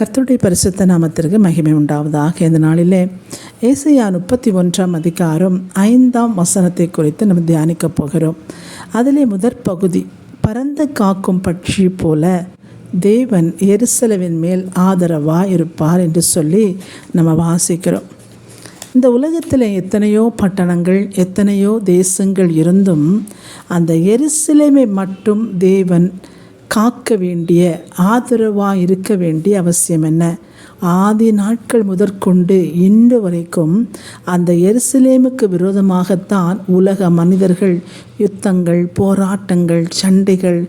கர்த்தருடைய பரிசுத்த நாமத்திற்கு மகிமை உண்டாவதாக. இந்த நாளிலே ஏசையா முப்பத்தி ஒன்றாம் அதிகாரம் ஐந்தாம் வசனத்தை குறித்து நம்ம தியானிக்கப் போகிறோம். அதிலே முதற் பகுதி பறந்து காக்கும் பட்சி போல தேவன் எருசலவின் மேல் ஆதரவாக இருப்பார் என்று சொல்லி நம்ம வாசிக்கிறோம். இந்த உலகத்தில் எத்தனையோ பட்டணங்கள் எத்தனையோ தேசங்கள் இருந்தும் அந்த எருசலேமை மட்டும் தேவன் காக்க வேண்டிய ஆதரவாக இருக்க வேண்டிய அவசியம் என்ன? ஆதி நாட்கள் முதற்கொண்டு இன்று வரைக்கும் அந்த எருசலேமுக்கு விரோதமாகத்தான் உலக மனிதர்கள் யுத்தங்கள் போராட்டங்கள் சண்டைகள்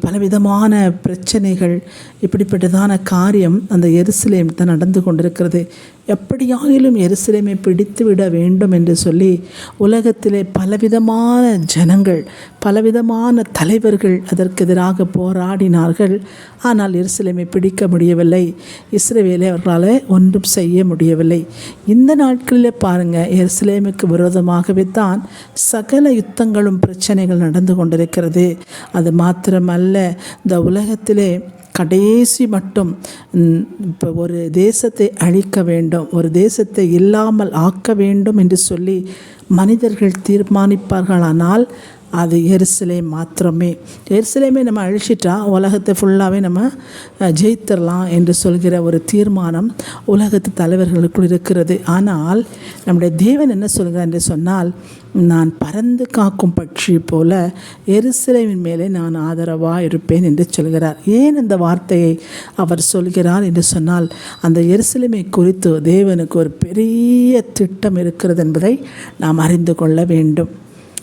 பலவிதமான பிரச்சனைகள் இப்படிப்பட்டதான காரியம் அந்த எருசலேம் தான் நடந்து கொண்டிருக்கிறது. எப்படியாயிலும் எருசலேமை பிடித்து விட வேண்டும் என்று சொல்லி உலகத்திலே பலவிதமான ஜனங்கள் பலவிதமான தலைவர்கள் அதற்கு எதிராக போராடினார்கள். ஆனால் எருசலேமை பிடிக்க முடியவில்லை. இஸ்ரேவேலை அவர்களால் ஒன்றும் செய்ய முடியவில்லை. இந்த நாட்களில் பாருங்கள் எருசலேமுக்கு விரோதமாகவே தான் சகல யுத்தங்களும் பிரச்சனைகள் நடந்து கொண்டிருக்கிறது. அது மாத்திரமல்ல இந்த உலகத்திலே கடைசி மட்டும் இப்போ ஒரு தேசத்தை அழிக்க வேண்டும் ஒரு தேசத்தை இல்லாமல் ஆக்க வேண்டும் என்று சொல்லி மனிதர்கள் தீர்மானிப்பார்களானால் அது எருசலேம் மாத்திரமே. எருசலேமே நம்ம அழிச்சிட்டா உலகத்தை ஃபுல்லாகவே நம்ம ஜெயித்திடலாம் ஜெயித்திரலாம் என்று சொல்கிற ஒரு தீர்மானம் உலகத்து தலைவர்களுக்குள் இருக்கிறது. ஆனால் நம்முடைய தேவன் என்ன சொல்கிறார் என்று சொன்னால் நான் பறந்து காக்கும் பட்சி போல எருசிலைவின் மேலே நான் ஆதரவாக இருப்பேன் என்று சொல்கிறார். ஏன் இந்த வார்த்தையை அவர் சொல்கிறார் என்று சொன்னால் அந்த எருசலேமை குறித்து தேவனுக்கு ஒரு பெரிய திட்டம் இருக்கிறது என்பதை நாம் அறிந்து கொள்ள வேண்டும்.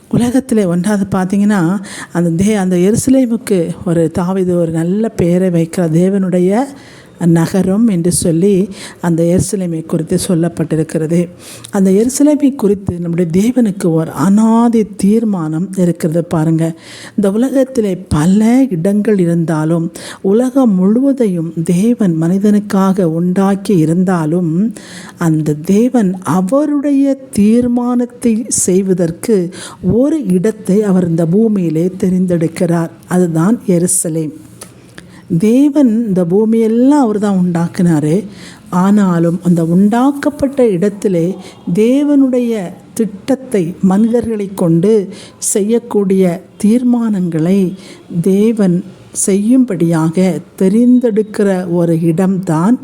உலகத்தில் ஒன்றாவது பார்த்தீங்கன்னா அந்த தே அந்த எருசலேமுக்கு ஒரு தாவிது ஒரு நல்ல பெயரை வைக்கிற தேவனுடைய நகரம் என்று சொல்லி அந்த எருசலேமை குறித்து சொல்லப்பட்டிருக்கிறது. அந்த எருசலேமை குறித்து நம்முடைய தேவனுக்கு ஒரு அனாதி தீர்மானம் இருக்கிறது பாருங்கள் இந்த உலகத்திலே பல இடங்கள் இருந்தாலும் உலகம் முழுவதையும் தேவன் மனிதனுக்காக உண்டாக்கி இருந்தாலும் அந்த தேவன் அவருடைய தீர்மானத்தை செய்வதற்கு ஒரு இடத்தை அவர் இந்த பூமியிலே தெரிந்தெடுக்கிறார். அதுதான் எருசலேம். தேவன் இந்த பூமியெல்லாம் அவர் தான் உண்டாக்குனாரு. ஆனாலும் அந்த உண்டாக்கப்பட்ட இடத்திலே தேவனுடைய திட்டத்தை மனிதர்களை கொண்டு செய்யக்கூடிய தீர்மானங்களை தேவன் செய்யும்படியாக தெரிந்தெடுக்கிற ஒரு இடம்தான்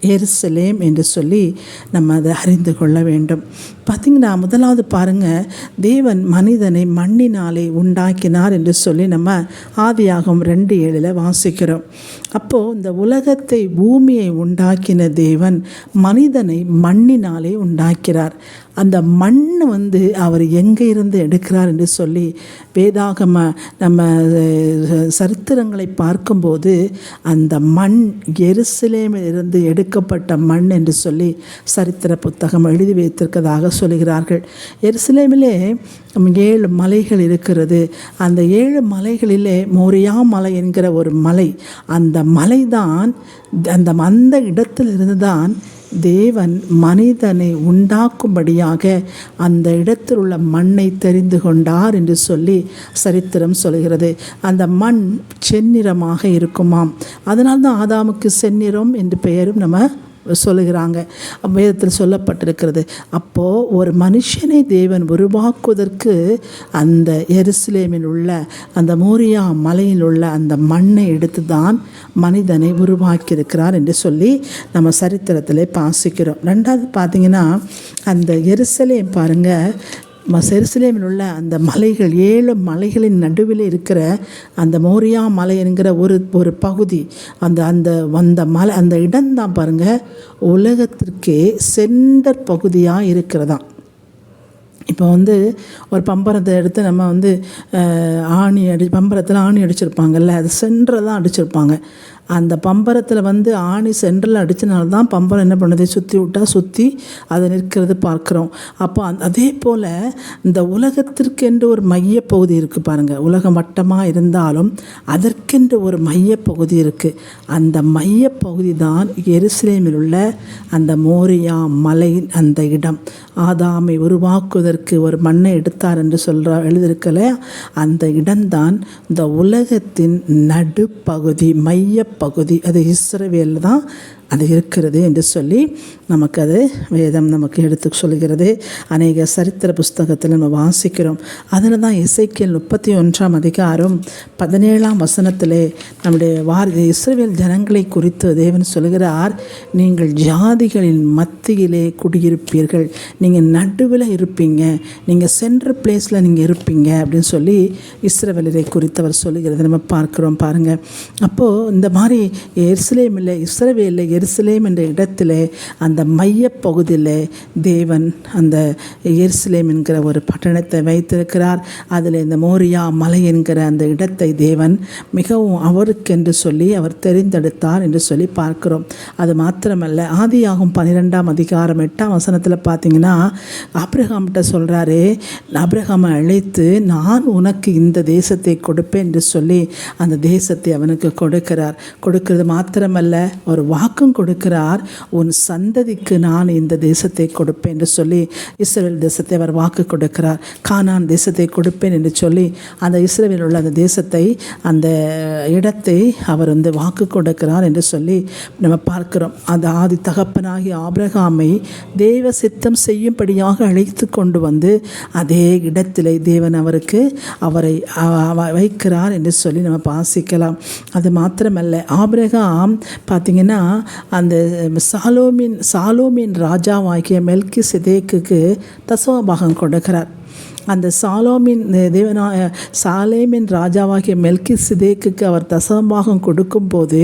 எருசலேம் என்று சொல்லி நம்ம அதை அறிந்து கொள்ள வேண்டும். பார்த்திங்கன்னா முதலாவது பாருங்கள் தேவன் மனிதனை மண்ணினாலே உண்டாக்கினார் என்று சொல்லி நம்ம ஆதியாகும் ரெண்டு ஏழில் வாசிக்கிறோம். அப்போது இந்த உலகத்தை பூமியை உண்டாக்கின தேவன் மனிதனை மண்ணினாலே உண்டாக்கிறார். அந்த மண் வந்து அவர் எங்கே இருந்து எடுக்கிறார் என்று சொல்லி வேதாகம நம்ம சரித்திரங்களை பார்க்கும்போது அந்த மண் எருசலேமில் இருந்து எடுக்கப்பட்ட மண் என்று சொல்லி சரித்திர புத்தகம் எழுதி வைத்திருக்கதாக சொல்கிறார்கள். எருசலேமிலே ஏழு மலைகள் இருக்கிறது. அந்த ஏழு மலைகளிலே மோரியா மலை என்கிற ஒரு மலை. அந்த மலைதான் அந்த அந்த இடத்திலிருந்து தான் தேவன் மனிதனை உண்டாக்கும்படியாக அந்த இடத்தில் உள்ள மண்ணை தெரிந்து கொண்டார் என்று சொல்லி சரித்திரம் சொல்கிறது. அந்த மண் செந்நிறமாக இருக்குமாம். அதனால்தான் தான் ஆதாமுக்கு செந்நிறம் என்று பெயரும் நம்ம சொல்லுகிறாங்க. வேதத்தில் சொல்லப்பட்டிருக்கிறது. அப்போது ஒரு மனுஷனை தேவன் உருவாக்குவதற்கு அந்த எருசலேமில் உள்ள அந்த மோரியா மலையில் உள்ள அந்த மண்ணை எடுத்து தான் மனிதனை உருவாக்கியிருக்கிறார் என்று சொல்லி நம்ம சரித்திரத்தில் பாசிக்கிறோம் ரெண்டாவது பார்த்தீங்கன்னா அந்த எருசலேம் பாருங்கள் செருசலேமில் உள்ள அந்த மலைகள் ஏழு மலைகளின் நடுவில் இருக்கிற அந்த மோரியா மலை என்கிற ஒரு ஒரு பகுதி அந்த அந்த அந்த மலை அந்த இடம்தான் பாருங்கள் உலகத்திற்கே சென்டர் பகுதியாக இருக்கிறதாம். இப்போ வந்து ஒரு பம்பரத்தை எடுத்து நம்ம வந்து ஆணி அடி பம்பரத்தில் ஆணி அடிச்சிருப்பாங்கல்ல அது சென்டரை தான் அடிச்சிருப்பாங்க. அந்த பம்பரத்தில் வந்து ஆணி சென்டரில் அடித்தனால தான் பம்பரம் என்ன பண்ணுது? சுற்றி விட்டா சுற்றி அதை நிற்கிறது பார்க்குறோம். அப்போ அந் அதே போல் இந்த உலகத்திற்கென்று ஒரு மையப்பகுதி இருக்குது பாருங்கள் உலகம் வட்டமாக இருந்தாலும் அதற்கென்று ஒரு மையப்பகுதி இருக்குது அந்த மையப்பகுதி தான் எருசலேமில் உள்ள அந்த மோரியா மலை அந்த இடம். ஆதாமை உருவாக்குவதற்கு ஒரு மண்ணை எடுத்தார் என்று சொல்கிற எழுதியிருக்கல? அந்த இடம்தான் இந்த உலகத்தின் நடுப்பகுதி மையப்பகுதி. அது இஸ்ரவேல் தான் அது இருக்கிறது என்று சொல்லி நமக்கு அது வேதம் நமக்கு எடுத்து சொல்கிறது. அநேக சரித்திர புஸ்தகத்தில் நம்ம வாசிக்கிறோம். அதில் தான் இசைக்கியல் முப்பத்தி ஒன்றாம் அதிகாரம் பதினேழாம் வசனத்திலே நம்முடைய வார் இஸ்ரேல் ஜனங்களை குறித்து தேவன் சொல்கிறார் நீங்கள் ஜாதிகளின் மத்தியிலே குடியிருப்பீர்கள். நீங்கள் நடுவில் இருப்பீங்க. நீங்கள் சென்ட்ரல் பிளேஸில் நீங்கள் இருப்பீங்க. அப்படின்னு சொல்லி இஸ்ரவேலரை குறித்து அவர் சொல்லுகிறது நம்ம பார்க்குறோம் பாருங்கள் அப்போது இந்த மாதிரி எருசலேம் இஸ்ரவேலில் எருசலேம் என்ற இடத்துல அந்த மையப்பகுதியில் தேவன் அந்த எருசலேம் என்கிற ஒரு பட்டணத்தை வைத்திருக்கிறார். அதில் இந்த மோரியா மலை என்கிற அந்த இடத்தை தேவன் மிகவும் அவருக்கென்று சொல்லி அவர் தெரிந்தெடுத்தார் என்று சொல்லி பார்க்கிறோம். அது மாத்திரமல்ல ஆதியாகும் பன்னிரெண்டாம் அதிகாரம் எட்டாம் வசனத்தில் பார்த்தீங்கன்னா அப்ரஹாம்கிட்ட சொல்கிறாரு அப்ரஹாமை அழைத்து நான் உனக்கு இந்த தேசத்தை கொடுப்பேன் என்று சொல்லி அந்த தேசத்தை அவனுக்கு கொடுக்கிறார். கொடுக்கிறது மாத்திரமல்ல ஒரு வாக்கும் கொடுக்கிறார். உன் சந்ததிக்கு நான் இந்த தேசத்தை கொடுப்பேன் என்று சொல்லி இஸ்ரேல் தேசத்தை அவர் வாக்கு கொடுக்கிறார். கானான் தேசத்தை கொடுப்பேன் என்று சொல்லி அந்த இஸ்ரேலில் உள்ள அந்த தேசத்தை அந்த இடத்தை அவர் வந்து வாக்கு கொடுக்கிறார் என்று சொல்லி நம்ம பார்க்கிறோம். அந்த ஆதி தகப்பனாகி ஆபிரகாமை தேவ சித்தம் செய்யும்படியாக அழைத்து கொண்டு வந்து அதே இடத்திலே தேவன் அவருக்கு அவரை அவ- வைக்கிறார் என்று சொல்லி நம்ம வாசிக்கலாம். அது மாத்திரமல்ல ஆபிரகாம் பார்த்திங்கன்னா அந்த சாலோமின் சாலோமின் ராஜாவாகிய மெல்கி சிதேக்குக்கு தசவபாகம் கொடுக்கிறார். அந்த சாலோமின் தேவனா சாலேமின் ராஜாவாகிய மெல்கி சிதேக்குக்கு அவர் தசமபாகம் கொடுக்கும்போது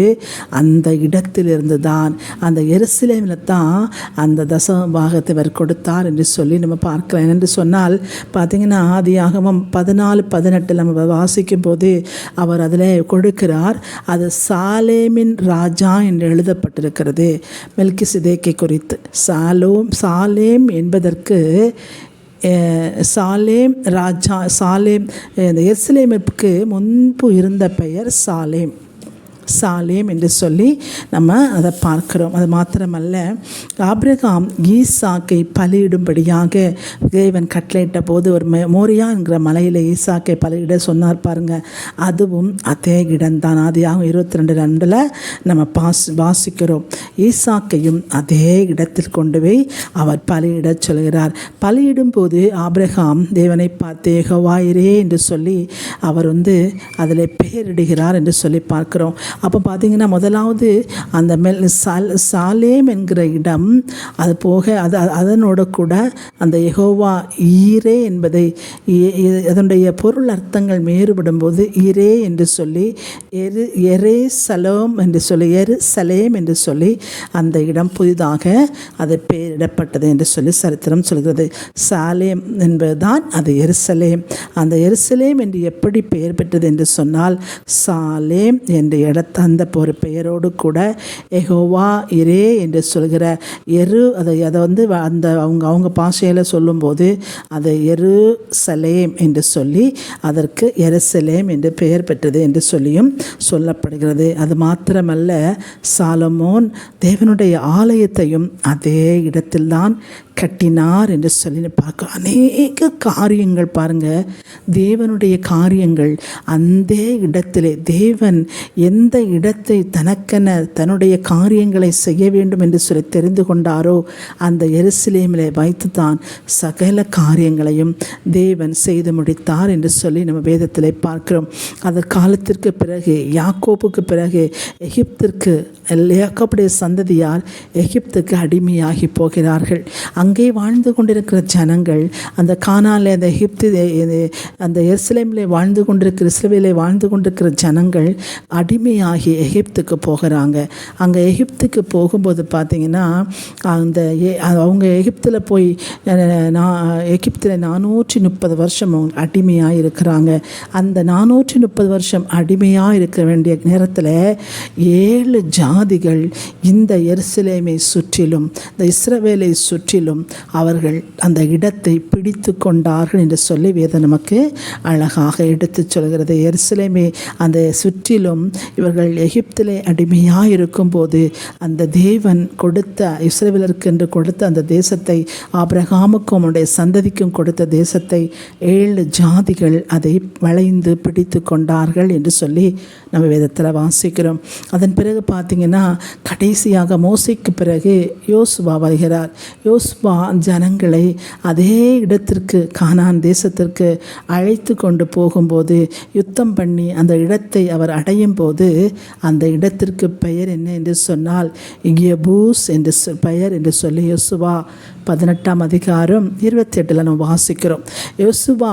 அந்த இடத்திலிருந்து தான் அந்த எருசலேமில் தான் அந்த தசமபாகத்தை அவர் கொடுத்தார் என்று சொல்லி நம்ம பார்க்கலாம். என்று சொன்னால் பார்த்தீங்கன்னா ஆதியாகவும் பதினாலு பதினெட்டில் நம்ம வாசிக்கும் போது அவர் அதில் கொடுக்கிறார் அது சாலேமின் ராஜா என்று எழுதப்பட்டிருக்கிறது. மெல்கி சிதேக்கை குறித்து. சாலோம் சாலேம் என்பதற்கு சாலேம் ராஜா சாலேம் இந்த எஸ்லேமிற்கு முன்பு இருந்த பெயர் சாலேம். சாலேம் என்று சொல்லி நம்ம அதை பார்க்கிறோம். அது மாத்திரமல்ல ஆப்ரகாம் ஈசாக்கை பலியிடும்படியாக தேவன் கட்டளையிட்ட போது ஒரு மோரியா என்கிற மலையில் ஈசாக்கை பலியிட சொன்னார் பாருங்க. அதுவும் அதே இடம்தான். ஆதியாகும் இருபத்தி ரெண்டு ரெண்டில் நம்ம பாஸ் வாசிக்கிறோம். ஈசாக்கையும் அதே இடத்தில் கொண்டு போய் அவர் பலியிடச் சொல்கிறார். பலியிடும் போது ஆபிரகாம் தேவனை பார்த்து என்று சொல்லி அவர் வந்து அதில் பெயரிடுகிறார் என்று சொல்லி பார்க்கிறோம். அப்போ பார்த்தீங்கன்னா முதலாவது அந்த மெல் சால் சாலேம் என்கிற இடம் அது போக அது அதனோட கூட அந்த எகோவா ஈரே என்பதை அதனுடைய பொருள் அர்த்தங்கள் மேறுபடும் போது ஈரே என்று சொல்லி எரு எரே சலோம் என்று சொல்லி எரு சலேம் என்று சொல்லி அந்த இடம் புதிதாக அது பெயரிடப்பட்டது என்று சொல்லி சரித்திரம் சொல்கிறது. சாலேம் என்பதுதான் அது எருசலேம். அந்த எருசலேம் என்று எப்படி பெயர் பெற்றது என்று சொன்னால் சாலேம் என்ற இடத்தை அந்த ஒரு பெயரோடு கூட எகோவா இரே என்று சொல்கிற எரு அதை அதை வந்து வ- அந்த அவங்க அவங்க பாஷையில் சொல்லும்போது அதை எரு சலேம் என்று சொல்லி அதற்கு எருசலேம் என்று பெயர் பெற்றது என்று சொல்லியும் சொல்லப்படுகிறது. அது மாத்திரமல்ல சாலமோன் தேவனுடைய ஆலயத்தையும் அதே இடத்தில்தான் கட்டினார் என்று சொல்லி பார்க்க அநேக காரியங்கள் பாருங்கள் தேவனுடைய காரியங்கள் அந்த இடத்திலே தேவன் எந்த இடத்தை தனக்கென தன்னுடைய காரியங்களை செய்ய வேண்டும் என்று சொல்லி தெரிந்து கொண்டாரோ அந்த எருசலேமிலே வைத்து தான் சகல காரியங்களையும் தேவன் செய்து முடித்தார் என்று சொல்லி நம்ம வேதத்திலே பார்க்கிறோம். அந்த காலத்திற்கு பிறகு யாக்கோப்புக்கு பிறகு எகிப்திற்கு யாக்கோப்புடைய சந்ததியார் எகிப்துக்கு அடிமையாகி போகிறார்கள். அங்கே வாழ்ந்து கொண்டிருக்கிற ஜனங்கள் அந்த கானாலே அந்த எகிப்து இது- அந்த எருசலேமிலே வாழ்ந்து கொண்டிருக்கிற இஸ்ரவேலே வாழ்ந்து கொண்டிருக்கிற ஜனங்கள் அடிமையாக ஆகி எகிப்துக்கு போகிறாங்க. அங்கே எகிப்துக்கு போகும்போது பார்த்தீங்கன்னா அந்த எ- அவங்க எகிப்தில் போய் நான் எகிப்தில் நானூற்றி முப்பது வருஷம் அவங்க அடிமையாக இருக்கிறாங்க அந்த நானூற்றி முப்பது வருஷம் அடிமையாக இருக்க வேண்டிய நேரத்தில் ஏழு ஜாதிகள் இந்த எருசலேமை சுற்றிலும் இந்த இஸ்ரவேலை சுற்றிலும் அவர்கள் அந்த இடத்தை பிடித்து கொண்டார்கள் என்று சொல்லி வேதம் நமக்கு அழகாக எடுத்து சொல்கிறது. எருசலேமை அந்த சுற்றிலும் இவர்கள் எகிப்திலே அடிமையாக இருக்கும்போது அந்த தேவன் கொடுத்த இஸ்ரவேலருக்கு என்று கொடுத்த அந்த தேசத்தை ஆபிரகாமுக்கும் அவனுடைய சந்ததிக்கும் கொடுத்த தேசத்தை ஏழு ஜாதிகள் அதை வளைந்து பிடித்து கொண்டார்கள் என்று சொல்லி நம்ம வேதத்தில் வாசிக்கிறோம். அதன் பிறகு பார்த்தீங்கன்னா கடைசியாக மோசைக்கு பிறகு யோசுவா வருகிறார். யோசுவா ஜனங்களை அதே இடத்திற்கு கானான் தேசத்திற்கு அழைத்து கொண்டு போகும்போது யுத்தம் பண்ணி அந்த இடத்தை அவர் அடையும் போது அந்த இடத்திற்கு பெயர் என்ன என்று சொன்னால் எபூஸ் என்று சொ- பெயர் என்று சொல்லி யோசுவா பதினெட்டாம் அதிகாரம் இருபத்தி எட்டில் நம்ம வாசிக்கிறோம். யோசுவா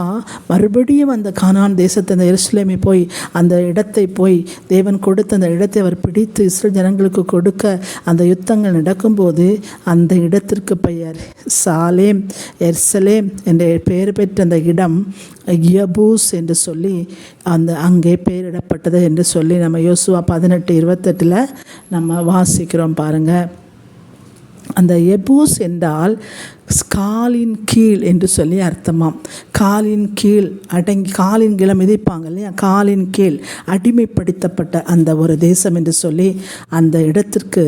மறுபடியும் அந்த கானான் தேசத்தை அந்த எருசலேமை போய் அந்த இடத்தை போய் தேவன் கொடுத்த அந்த இடத்தை அவர் பிடித்து இஸ்ரேல் ஜனங்களுக்கு கொடுக்க அந்த யுத்தங்கள் நடக்கும்போது அந்த இடத்திற்கு பெயர் சாலேம் எர்சலேம் என்ற பெயர் பெற்ற அந்த இடம் யபூஸ் என்று சொல்லி அந்த அங்கே பெயரிடப்பட்டது என்று சொல்லி நம்ம யோசுவா பதினெட்டு இருபத்தெட்டில் நம்ம வாசிக்கிறோம் பாருங்கள் அந்த எபூஸ் என்றால் காலின் கீழ் என்று சொல்லி அர்த்தமாம். காலின் கீழ் அடங்கி காலின் கீழே மிதிப்பாங்க இல்லையா? காலின் கீழ் அடிமைப்படுத்தப்பட்ட அந்த ஒரு தேசம் என்று சொல்லி அந்த இடத்திற்கு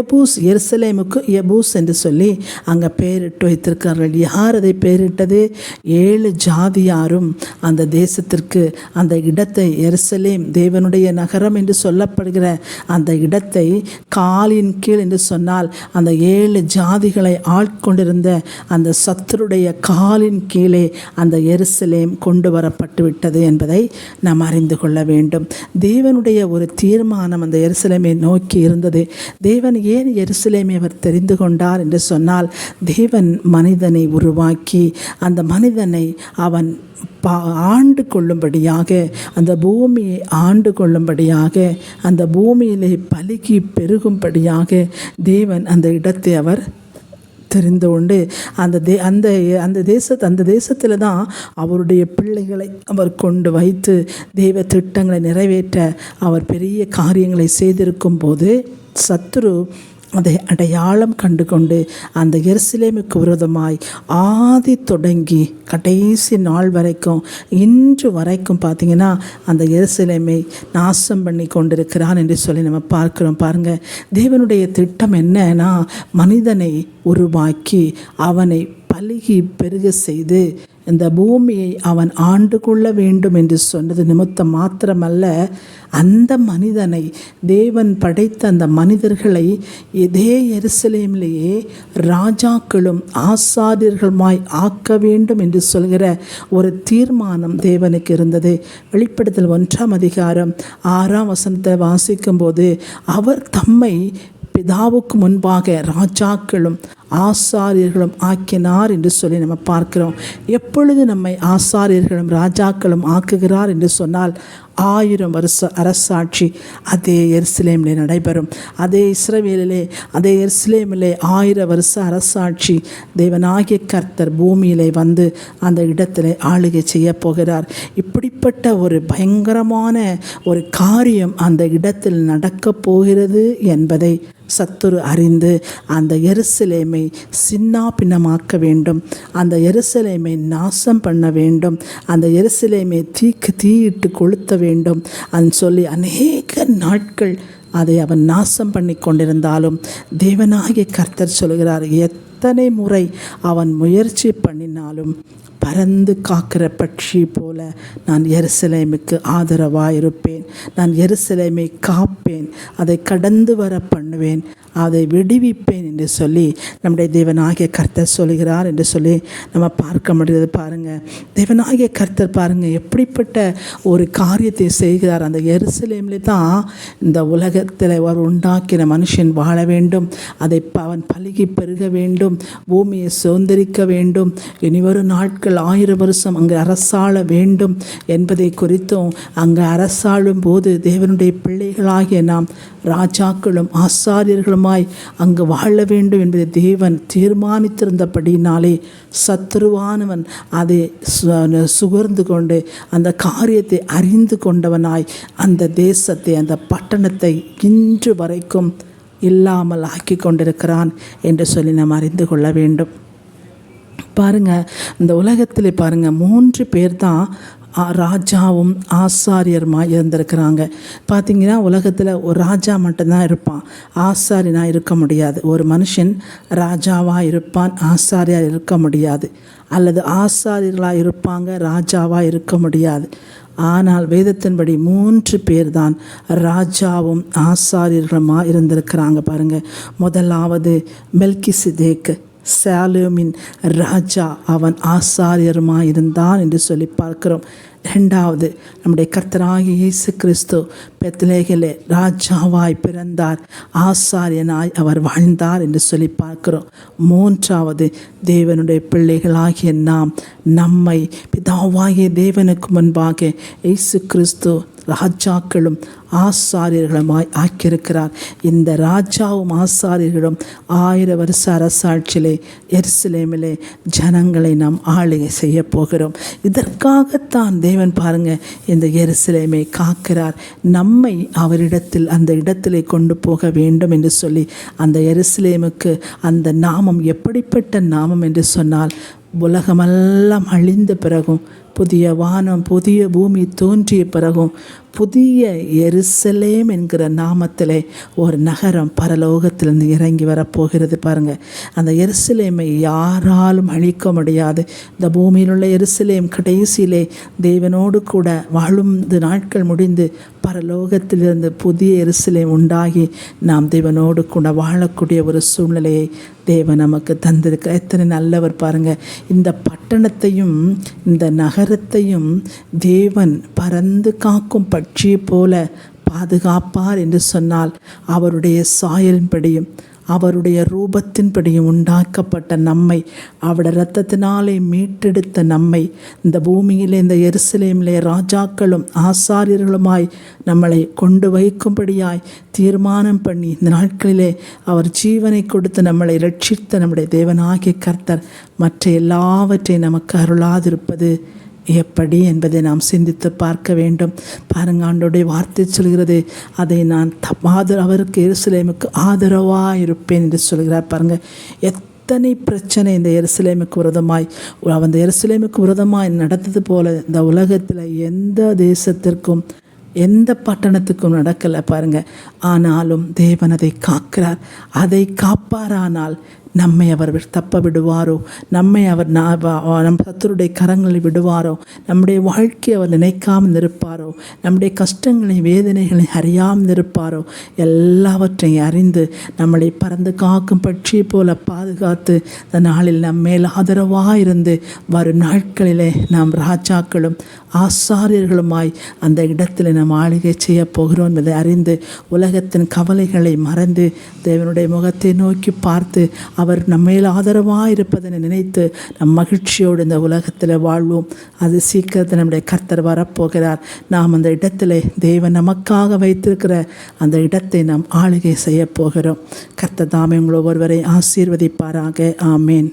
எபூஸ் எருசலேமுக்கு எபூஸ் என்று சொல்லி அங்கே பெயரிட்டு வைத்திருக்கிறார்கள். யார் அதை பெயரிட்டது ஏழு ஜாதியாரும் அந்த தேசத்திற்கு அந்த இடத்தை எருசலேம் தேவனுடைய நகரம் என்று சொல்லப்படுகிற அந்த இடத்தை காலின் கீழ் என்று சொன்னால் அந்த ஏழு ஜாதிகளை ஆட்கொண்டிருந்த அந்த சத்துருடைய காலின் கீழே அந்த எருசலேம் கொண்டு வரப்பட்டு விட்டது என்பதை நாம் அறிந்து கொள்ள வேண்டும். தேவனுடைய ஒரு தீர்மானம் அந்த எருசலேமை நோக்கி இருந்தது. தேவன் ஏன் எருசலேமை அவர் தெரிந்து கொண்டார் என்று சொன்னால் தேவன் மனிதனை உருவாக்கி அந்த மனிதனை அவன் ஆண்டு கொள்ளும்படியாக அந்த பூமியை ஆண்டு கொள்ளும்படியாக அந்த பூமியிலே பலுகி பெருகும்படியாக தேவன் அந்த இடத்தை அவர் தெரிந்து கொண்டு அந்த தே அந்த அந்த தேசத்து அந்த தேசத்தில் தான் அவருடைய பிள்ளைகளை அவர் கொண்டு வைத்து தெய்வ திட்டங்களை நிறைவேற்ற அவர் பெரிய காரியங்களை செய்திருக்கும் போது சத்ரு அதை அடையாளம் கண்டு கொண்டு அந்த எருசலேமுக்கு விரோதமாய் ஆதி தொடங்கி கடைசி நாள் வரைக்கும் இன்று வரைக்கும் பார்த்தீங்கன்னா அந்த எருசலேமை நாசம் பண்ணி கொண்டிருக்கிறான் என்று சொல்லி நம்ம பார்க்குறோம். பாருங்கள் தேவனுடைய திட்டம் என்னன்னா மனிதனை உருவாக்கி அவனை பலுகி பெருக செய்து இந்த பூமியை அவன் ஆண்டு கொள்ள வேண்டும் என்று சொன்னது நிமித்தம் மாத்திரமல்ல அந்த மனிதனை தேவன் படைத்த அந்த மனிதர்களை இதே எருசலேமிலேயே ராஜாக்களும் ஆசாரியர்களுமாய் ஆக்க வேண்டும் என்று சொல்கிற ஒரு தீர்மானம் தேவனுக்கு இருந்தது. வெளிப்படுத்தல் ஒன்றாம் அதிகாரம் ஆறாம் வசனத்தை வாசிக்கும்போது அவர் தம்மை பிதாவுக்கு முன்பாக ராஜாக்களும் ஆசாரியர்களும் ஆக்கினார் என்று சொல்லி நம்ம பார்க்கிறோம். எப்பொழுது நம்மை ஆசாரியர்களும் ராஜாக்களும் ஆக்குகிறார் என்று சொன்னால் ஆயிரம் வருஷ அரசாட்சி அதே எருசலேமிலே நடைபெறும். அதே இஸ்ரவேலிலே அதே எருசலேமிலே ஆயிரம் வருஷ அரசாட்சி தேவனாகிய கர்த்தர் பூமியிலே வந்து அந்த இடத்திலே ஆளுகை செய்ய போகிறார். இப்படிப்பட்ட ஒரு பயங்கரமான ஒரு காரியம் அந்த இடத்தில் நடக்கப் போகிறது என்பதை சத்துரு அறிந்து அந்த எருசலேமை சின்னா பின்னமாக்க வேண்டும் அந்த எருசலேமை நாசம் பண்ண வேண்டும் அந்த எருசலேமை தீக்கு தீயிட்டு கொளுத்த வேண்டும் అని சொல்லி அநேக நாட்கள் அதை அவன் நாசம் பண்ணி கொண்டிருந்தாலும் தேவனாகிய கர்த்தர் சொல்கிறார் எத்தனை முறை அவன் முயற்சி பண்ணினாலும் பறந்து காக்கிற பட்சி போல நான் எருசலேமுக்கு ஆதரவாக இருப்பேன் நான் எருசலேமை காப்பேன். அதை கடந்து வர பண்ணுவேன். அதை விடுவிப்பேன் என்று சொல்லி நம்முடைய தேவனாகிய கர்த்தர் சொல்கிறார் என்று சொல்லி நம்ம பார்க்க முடியுது பாருங்கள் தேவனாகிய கர்த்தர் பாருங்கள் எப்படிப்பட்ட ஒரு காரியத்தை செய்கிறார். அந்த எருசலேமில் தான் இந்த உலகத்தில் அவர் உண்டாக்கின மனுஷன் வாழ வேண்டும். அதை அவன் பலுகி பெருக வேண்டும். வேண்டும் பூமியை சுதந்திரிக்க வேண்டும். இனிவரும் நாட்கள் ஆயிரம் வருஷம் அங்கு அரசாள வேண்டும் என்பதை குறித்தும் அங்கு அரசாளும் போது தேவனுடைய பிள்ளைகளாகிய நாம் ராஜாக்களும் ஆசாரியர்களுமாய் அங்கு வாழ வேண்டும் என்பதை தேவன் தீர்மானித்திருந்தபடினாலே சத்ருவானவன் அதை சு- சுகர்ந்து கொண்டு அந்த காரியத்தை அறிந்து கொண்டவனாய் அந்த தேசத்தை அந்த பட்டணத்தை இன்று வரைக்கும் இல்லாமல் ஆக்கி கொண்டிருக்கிறான் என்று சொல்லி நாம் அறிந்து கொள்ள வேண்டும். பாருங்கள் இந்த உலகத்தில் பாருங்கள் மூன்று பேர் தான் ராஜாவும் ஆசாரியருமா இருந்திருக்கிறாங்க. பார்த்தீங்கன்னா உலகத்தில் ஒரு ராஜா மட்டும்தான் இருப்பான். ஆசாரியனா இருக்க முடியாது. ஒரு மனுஷன் ராஜாவாக இருப்பான் ஆசாரியாக இருக்க முடியாது. அல்லது ஆசாரியர்களாக இருப்பாங்க ராஜாவாக இருக்க முடியாது. ஆனால் வேதத்தின்படி மூன்று பேர் தான் ராஜாவும் ஆசாரியர்களுமாக இருந்திருக்கிறாங்க பாருங்கள் முதலாவது மெல்கிசிதேக்கு. சாலுமின் ராஜா அவன் ஆசாரியருமாக இருந்தான் என்று சொல்லி பார்க்கிறோம். ரெண்டாவது நம்முடைய கர்த்தராகிய இயேசு கிறிஸ்து பெத்லேகிலே ராஜாவாய் பிறந்தார். ஆசாரியனாய் அவர் வாழ்ந்தார் என்று சொல்லி பார்க்கிறோம். மூன்றாவது தேவனுடைய பிள்ளைகளாகிய நாம் நம்மை பிதாவாகிய தேவனுக்கு முன்பாக இயேசு கிறிஸ்து ராஜாக்களும் ஆசாரியர்களுமாய் ஆக்கியிருக்கிறார். இந்த ராஜாவும் ஆசாரியர்களும் ஆயிரம் வருஷ அரசாட்சியிலே எருசலேமிலே ஜனங்களை நாம் ஆளுகை செய்ய போகிறோம். இதற்காகத்தான் தேவன் பாருங்க இந்த எருசலேமை காக்கிறார். நம்மை அவரிடத்தில் அந்த இடத்திலே கொண்டு போக வேண்டும் என்று சொல்லி அந்த எருசலேமுக்கு அந்த நாமம் எப்படிப்பட்ட நாமம் என்று சொன்னால் உலகமெல்லாம் அழிந்த பிறகும் புதிய வானம் புதிய பூமி தோன்றிய பிறகும் புதிய எருசலேம் என்கிற நாமத்திலே ஒரு நகரம் பரலோகத்திலிருந்து இறங்கி வரப்போகிறது பாருங்க. அந்த எருசலேமை யாராலும் அழிக்க முடியாது. இந்த பூமியில் உள்ள எருசலேம் கடைசியிலே தேவனோடு கூட வாழும் நாட்கள் முடிந்து பரலோகத்திலிருந்து புதிய எருசலேம் உண்டாகி நாம் தேவனோடு கூட வாழக்கூடிய ஒரு சூழ்நிலையை தேவன் நமக்கு தந்திருக்க எத்தனை நல்லவர் பாருங்க. இந்த பட்டணத்தையும் இந்த நகரத்தையும் தேவன் பறந்து காக்கும் பட்சியை போல பாதுகாப்பார் என்று சொன்னால் அவருடைய சாயலின்படியும் அவருடைய ரூபத்தின்படி உண்டாக்கப்பட்ட நம்மை அவட இரத்தத்தினாலே மீட்டெடுத்த நம்மை இந்த பூமியிலே இந்த எருசலேமிலே ராஜாக்களும் ஆசாரியர்களுமாய் நம்மளை கொண்டு வைக்கும்படியாய் தீர்மானம் பண்ணி இந்த நாட்களிலே அவர் ஜீவனை கொடுத்து நம்மளை ரட்சித்த நம்முடைய தேவனாகிய கர்த்தர் மற்ற எல்லாவற்றையும் நமக்கு அருளாதிருப்பது. எப்படி என்பதை நாம் சிந்தித்து பார்க்க வேண்டும். பாருங்க ஆண்டோடைய வார்த்தை சொல்கிறது அதை நான் ஆதர அவருக்கு எருசலேமுக்கு ஆதரவாக இருப்பேன் என்று சொல்கிறார். பாருங்கள் எத்தனை பிரச்சனை இந்த எருசலேமுக்கு விரதமாய் அந்த எருசலேமுக்கு விரதமாய் நடந்தது போல இந்த உலகத்தில் எந்த தேசத்திற்கும் எந்த பட்டணத்துக்கும் நடக்கலை பாருங்க. ஆனாலும் தேவன் அதை காக்கிறார். அதை காப்பாரானால் நம்மை அவர் தப்ப விடுவாரோ? நம்மை அவர் நம் சத்துருடைய கரங்களை விடுவாரோ? நம்முடைய வாழ்க்கையை அவர் நினைக்காமல் இருப்பாரோ? நம்முடைய கஷ்டங்களை வேதனைகளை அறியாமல் இருப்பாரோ? எல்லாவற்றையும் அறிந்து நம்மளை பறந்து காக்கும் பட்சி போல பாதுகாத்து இந்த நாளில் நம் மேல் ஆதரவாக இருந்து வரும் நாட்களிலே நாம் ராஜாக்களும் ஆசாரியர்களுமாய் அந்த இடத்தில் நாம் ஆளுகை செய்ய போகிறோம் என்பதை அறிந்து உலகத்தின் கவலைகளை மறந்து தேவனுடைய முகத்தை நோக்கி பார்த்து அவர் அவர் நம்மையில் ஆதரவாக இருப்பதனை நினைத்து நம் மகிழ்ச்சியோடு இந்த உலகத்தில் வாழ்வோம். அது சீக்கிரத்தில் நம்முடைய கர்த்தர் வரப்போகிறார். நாம் அந்த இடத்துல தேவன் நமக்காக வைத்திருக்கிற அந்த இடத்தை நாம் ஆளுகை செய்ய போகிறோம். கர்த்தர் தாமே உங்களை ஒருவரை ஆசீர்வதிப்பாராக. ஆமேன்.